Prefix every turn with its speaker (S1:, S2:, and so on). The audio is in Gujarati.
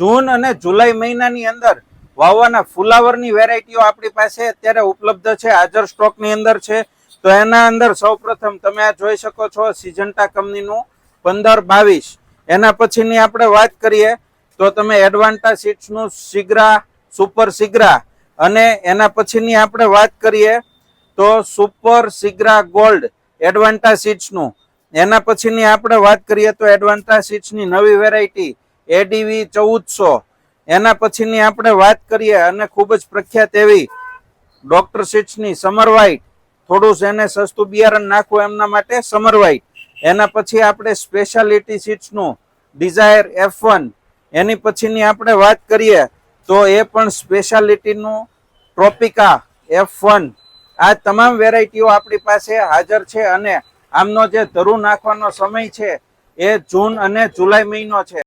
S1: જૂન અને જુલાઈ મહિનાની અંદર વાવવાના ફુલાવરની વેરાયટીઓ આપણી પાસે અત્યારે ઉપલબ્ધ છે, હાજર સ્ટોકની અંદર છે. તો એના અંદર સૌપ્રથમ તમે આ જોઈ શકો છો સિજન્ટા કંપનીનું પંદર બાવીસ. એના પછીની આપણે વાત કરીએ તો તમે એડવાન્ટા સીટ્સનું સિગ્રા, સુપર સિગ્રા અને એના પછીની આપણે વાત કરીએ તો સુપર સિગ્રા ગોલ્ડ એડવાન્ટા સીટ્સનું એના પછીની આપણે વાત કરીએ તો એડવાન્ટા સીટ્સની નવી વેરાયટી એડીવી ચૌદસો. એના પછીની આપણે વાત કરીએ અને ખૂબ જ પ્રખ્યાત એવી ડોક્ટર સીટ્સની સમર વ્હાઇટ. થોડું એને સસ્તું બિયારણ નાખવું એમના માટે સમર વ્હાઇટ. એના પછી આપણે સ્પેશિયાલિટી સીટ્સનું ડિઝાયર એફ વન એની પછીની આપણે વાત કરીએ તો એ પણ સ્પેશિયાલિટીનું ટ્રોપિકા એફ વન આ તમામ વેરાયટીઓ આપણી પાસે હાજર છે અને આમનો જે ધરું નાખવાનો સમય છે એ જૂન અને જુલાઈ મહિનો છે.